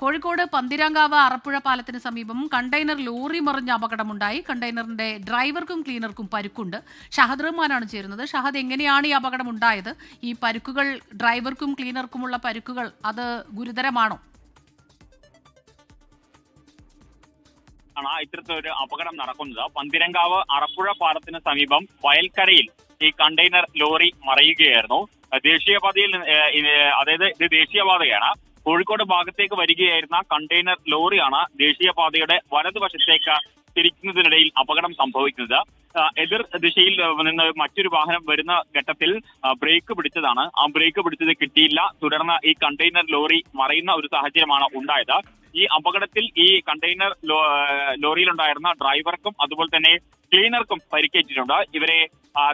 കോഴിക്കോട് പന്തിരാങ്കാവ് അറപ്പുഴ പാലത്തിന് സമീപം container lorry മറിഞ്ഞ അപകടമുണ്ടായി. കണ്ടെയ്നറിന്റെ ഡ്രൈവർക്കും ക്ലീനർക്കും പരുക്കുണ്ട്. ഷഹദ് റഹ്മാനാണ് ചേരുന്നത്. ഷഹദ് എങ്ങനെയാണ് ഈ അപകടം ഉണ്ടായത് ഈ പരുക്കുകൾ ഡ്രൈവർക്കും ക്ലീനർക്കുമുള്ള പരുക്കുകൾ അത് ഗുരുതരമാണോ? ആണ് ഇത്തരത്തിലൊരു അപകടം നടക്കുന്നത്. പന്തിരങ്കാവ് അറപ്പുഴ പാലത്തിന് സമീപം വയൽക്കരയിൽ ഈ കണ്ടെയ്നർ ലോറി മറയുകയായിരുന്നു. ദേശീയപാതയിൽ അതായത് ഇത് ദേശീയപാതയാണ്. കോഴിക്കോട് ഭാഗത്തേക്ക് വരികയായിരുന്ന കണ്ടെയ്നർ ലോറിയാണ് ദേശീയപാതയുടെ വലതുവശത്തേക്ക് തിരിക്കുന്നതിനിടയിൽ അപകടം സംഭവിക്കുന്നത്. എതിർ ദിശയിൽ നിന്ന് മറ്റൊരു വാഹനം വരുന്ന ഘട്ടത്തിൽ ബ്രേക്ക് പിടിച്ചതാണ്. ആ ബ്രേക്ക് പിടിച്ചത് കിട്ടിയില്ല. തുടർന്ന് ഈ കണ്ടെയ്നർ ലോറി മറയുന്ന ഒരു സാഹചര്യമാണ് ഉണ്ടായത്. ഈ അപകടത്തിൽ ഈ കണ്ടെയ്നർ ലോറിയിലുണ്ടായിരുന്ന ഡ്രൈവർക്കും അതുപോലെ തന്നെ ക്ലീനർക്കും പരിക്കേറ്റിട്ടുണ്ട്. ഇവരെ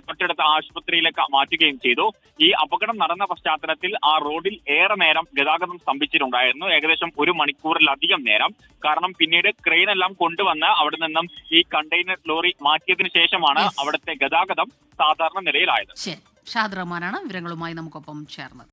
തൊട്ടടുത്ത ആശുപത്രിയിലേക്ക് മാറ്റുകയും ചെയ്തു. ഈ അപകടം നടന്ന പശ്ചാത്തലത്തിൽ ആ റോഡിൽ ഏറെ നേരം ഗതാഗതം സ്തംഭിച്ചിട്ടുണ്ടായിരുന്നു. ഏകദേശം ഒരു മണിക്കൂറിലധികം നേരം. കാരണം പിന്നീട് ക്രെയിൻ എല്ലാം കൊണ്ടുവന്ന് അവിടെ നിന്നും ഈ കണ്ടെയ്നർ ലോറി മാറ്റിയതിനു ശേഷമാണ്. അവിടുത്തെ ഗതാഗതം സാധാരണ നിലയിലായത്. ഷാദ് റഹ്മാനാണ് വിവരങ്ങളുമായി നമുക്കൊപ്പം ചേർന്നത്.